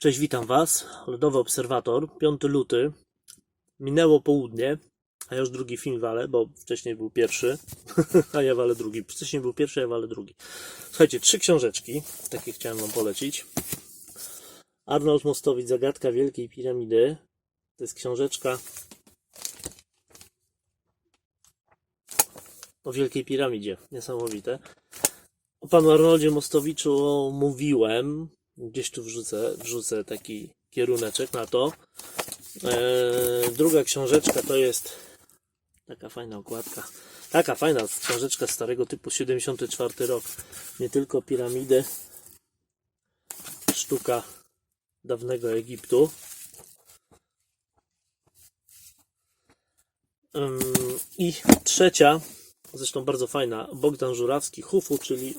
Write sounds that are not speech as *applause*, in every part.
Cześć, witam Was. Lodowy Obserwator, 5 luty. Minęło południe, a już drugi film walę, bo wcześniej był pierwszy, *laughs* a ja walę drugi. Wcześniej był pierwszy, a ja walę drugi. Słuchajcie, trzy książeczki, takie chciałem Wam polecić. Arnold Mostowicz, Zagadka Wielkiej Piramidy. To jest książeczka o Wielkiej Piramidzie. Niesamowite. O panu Arnoldzie Mostowiczu mówiłem. Gdzieś tu wrzucę, wrzucę taki kieruneczek na to. Eee, druga książeczka to jest taka fajna okładka. Taka fajna książeczka starego typu 74 rok. Nie tylko piramidy. Sztuka dawnego Egiptu. I trzecia, zresztą bardzo fajna, Bogdan Żurawski, Hufu, czyli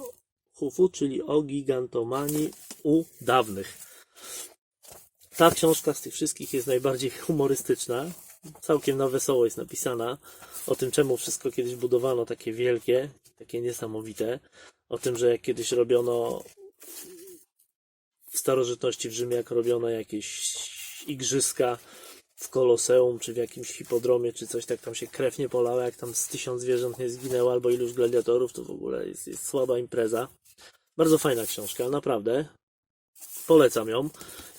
Hufu, czyli o gigantomanii u dawnych. Ta książka z tych wszystkich jest najbardziej humorystyczna. Całkiem na wesoło jest napisana. O tym, czemu wszystko kiedyś budowano takie wielkie, takie niesamowite. O tym, że jak kiedyś robiono w starożytności w Rzymie, jak robiono jakieś igrzyska w koloseum, czy w jakimś hipodromie, czy coś, tak tam się krew nie polała, jak tam z tysiąc zwierząt nie zginęło, albo iluś gladiatorów, to w ogóle jest, jest słaba impreza. Bardzo fajna książka, naprawdę. Polecam ją.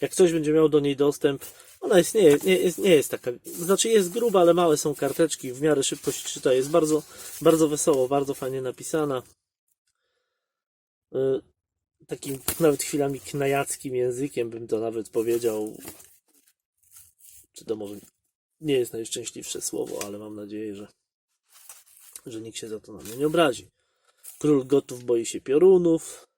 Jak ktoś będzie miał do niej dostęp, ona jest, nie, nie, jest, nie jest taka, znaczy jest gruba, ale małe są karteczki, w miarę szybko się czyta, jest bardzo, bardzo wesoło, bardzo fajnie napisana. Y, Takim nawet chwilami knajackim językiem bym to nawet powiedział. Czy to może nie jest najszczęśliwsze słowo, ale mam nadzieję, że, że nikt się za to na mnie nie obrazi. Król gotów boi się piorunów,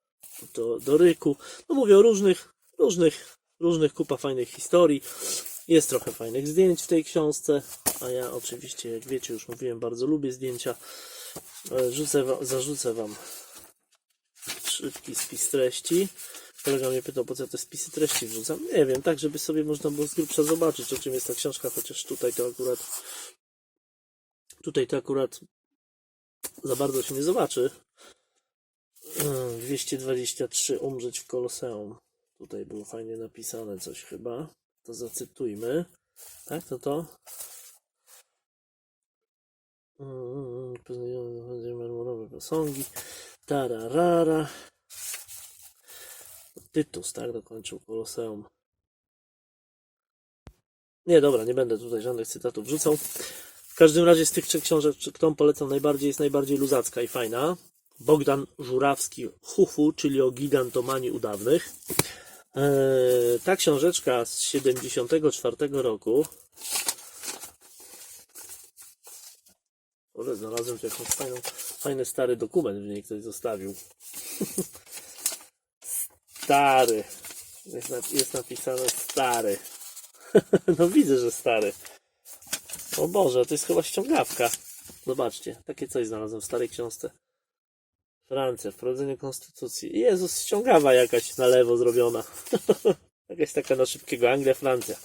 do, do ryku. No mówię o różnych, różnych, różnych kupa fajnych historii. Jest trochę fajnych zdjęć w tej książce, a ja oczywiście, jak wiecie, już mówiłem, bardzo lubię zdjęcia. E, Rzucę, zarzucę Wam szybki spis treści. Kolega mnie pytał, po co te spisy treści wrzucam. Nie wiem, tak, żeby sobie można było z grubsza zobaczyć, o czym jest ta książka, chociaż tutaj to akurat tutaj to akurat za bardzo się nie zobaczy. Mm, 223 umrzeć w Koloseum. Tutaj było fajnie napisane coś chyba. To zacytujmy. Tak, to to. Mm, Poznajemy marmurowe posągi. Tararara. Tytus, tak, dokończył Koloseum. Nie, dobra, nie będę tutaj żadnych cytatów wrzucał. W każdym razie z tych trzech książek, którą polecam najbardziej, jest najbardziej luzacka i fajna. Bogdan Żurawski Hufu, czyli o gigantomanii u dawnych. Eee, ta książeczka z 74 roku. Ale znalazłem tu jakąś fajną, fajny stary dokument, w niej ktoś zostawił. *laughs* Stary. Jest, jest napisane stary. *laughs* no widzę, że stary. O Boże, to jest chyba ściągawka. Zobaczcie, takie coś znalazłem w starej książce. Francja, wprowadzenie konstytucji. Jezus, ściągawa jakaś na lewo zrobiona. *laughs* jakaś taka na szybkiego Anglia, Francja.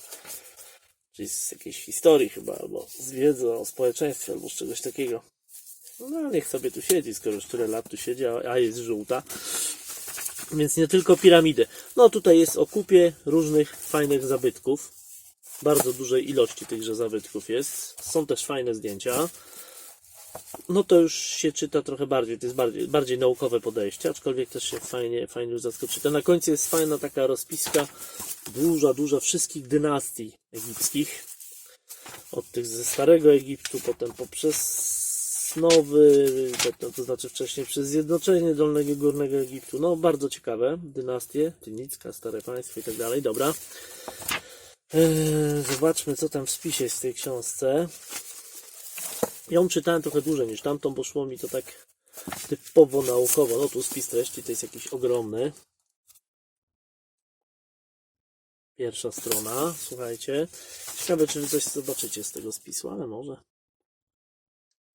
Czyli z jakiejś historii chyba, albo z wiedzy o społeczeństwie, albo z czegoś takiego. No niech sobie tu siedzi, skoro już tyle lat tu siedzi, a jest żółta. Więc nie tylko piramidy. No tutaj jest o kupie różnych fajnych zabytków. Bardzo dużej ilości tychże zabytków jest. Są też fajne zdjęcia. No to już się czyta trochę bardziej, to jest bardziej, bardziej naukowe podejście, aczkolwiek też się fajnie, fajnie już zaskoczy. Na końcu jest fajna taka rozpiska, duża, duża wszystkich dynastii egipskich. Od tych ze Starego Egiptu, potem poprzez nowy, to znaczy wcześniej przez zjednoczenie Dolnego i Górnego Egiptu. No bardzo ciekawe dynastie, Tynicka, Stare Państwo i tak dalej. Dobra. Eee, zobaczmy co tam w spisie jest w tej książce. Ją czytałem trochę dłużej niż tamtą, bo szło mi to tak typowo naukowo. No tu spis treści to jest jakiś ogromny. Pierwsza strona, słuchajcie. Ciekawe, czy wy coś zobaczycie z tego spisu, ale może.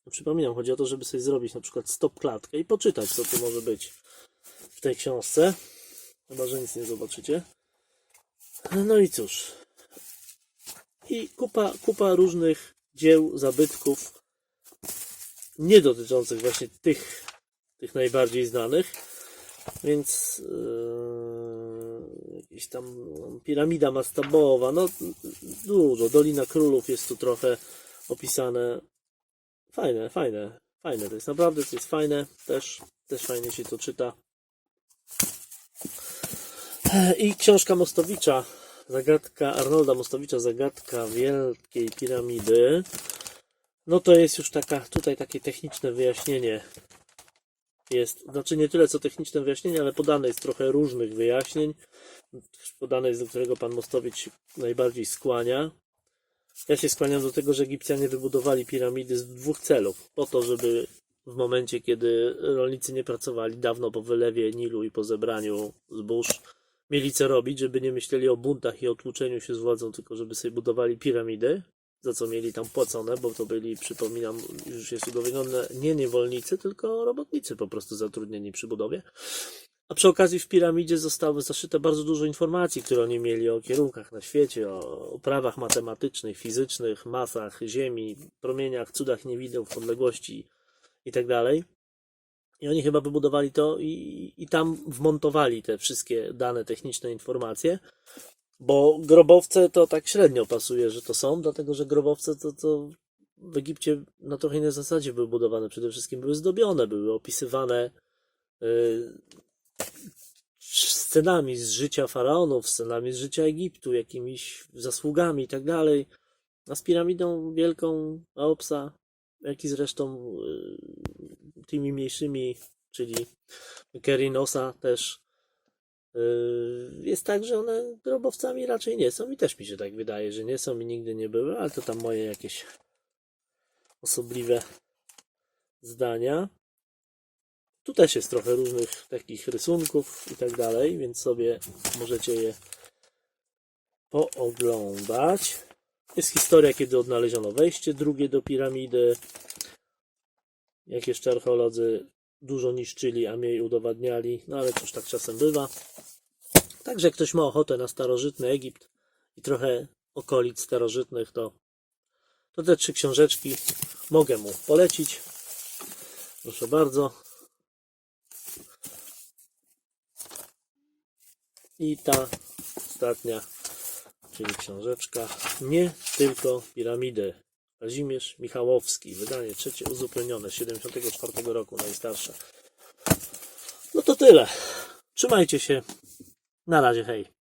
No, przypominam, chodzi o to, żeby sobie zrobić na przykład stop klatkę i poczytać, co tu może być w tej książce. Chyba, że nic nie zobaczycie. No i cóż. I kupa, kupa różnych dzieł, zabytków, nie dotyczących właśnie tych, tych najbardziej znanych, więc yy, Gdzieś tam mm, piramida mastabowa, no dużo. Dolina Królów jest tu trochę opisane. Fajne, fajne, fajne. To jest naprawdę, to jest fajne. Też, też fajnie się to czyta. I książka Mostowicza, zagadka Arnolda Mostowicza, zagadka Wielkiej Piramidy. No to jest już taka, tutaj takie techniczne wyjaśnienie jest, znaczy nie tyle co techniczne wyjaśnienie, ale podane jest trochę różnych wyjaśnień. Podane jest, do którego pan Mostowicz najbardziej skłania. Ja się skłaniam do tego, że Egipcjanie wybudowali piramidy z dwóch celów. Po to, żeby w momencie, kiedy rolnicy nie pracowali dawno po wylewie Nilu i po zebraniu zbóż, mieli co robić, żeby nie myśleli o buntach i o tłuczeniu się z władzą, tylko żeby sobie budowali piramidy, za co mieli tam płacone, bo to byli, przypominam, już jest udowodnione, nie niewolnicy, tylko robotnicy po prostu zatrudnieni przy budowie. A przy okazji w piramidzie zostało zaszyte bardzo dużo informacji, które oni mieli o kierunkach na świecie, o prawach matematycznych, fizycznych, masach Ziemi, promieniach, cudach niewidów, odległości i tak. I oni chyba wybudowali to i, i tam wmontowali te wszystkie dane techniczne informacje, bo grobowce to tak średnio pasuje, że to są, dlatego że grobowce to, to w Egipcie na trochę innej zasadzie były budowane. Przede wszystkim były zdobione, były opisywane y, scenami z życia faraonów, scenami z życia Egiptu, jakimiś zasługami i tak dalej. A z piramidą wielką Aopsa, jak i zresztą y, tymi mniejszymi, czyli Kerinosa też jest tak, że one grobowcami raczej nie są i też mi się tak wydaje, że nie są i nigdy nie były, ale to tam moje jakieś osobliwe zdania. Tu też jest trochę różnych takich rysunków i tak dalej, więc sobie możecie je pooglądać. Jest historia, kiedy odnaleziono wejście drugie do piramidy. Jak jeszcze archeolodzy dużo niszczyli, a mniej udowadniali. No ale cóż, tak czasem bywa. Także jak ktoś ma ochotę na starożytny Egipt i trochę okolic starożytnych, to, to te trzy książeczki mogę mu polecić. Proszę bardzo. I ta ostatnia, czyli książeczka Nie tylko piramidy. Kazimierz Michałowski, wydanie trzecie uzupełnione z 74 roku, najstarsze. No to tyle. Trzymajcie się. Na razie, hej.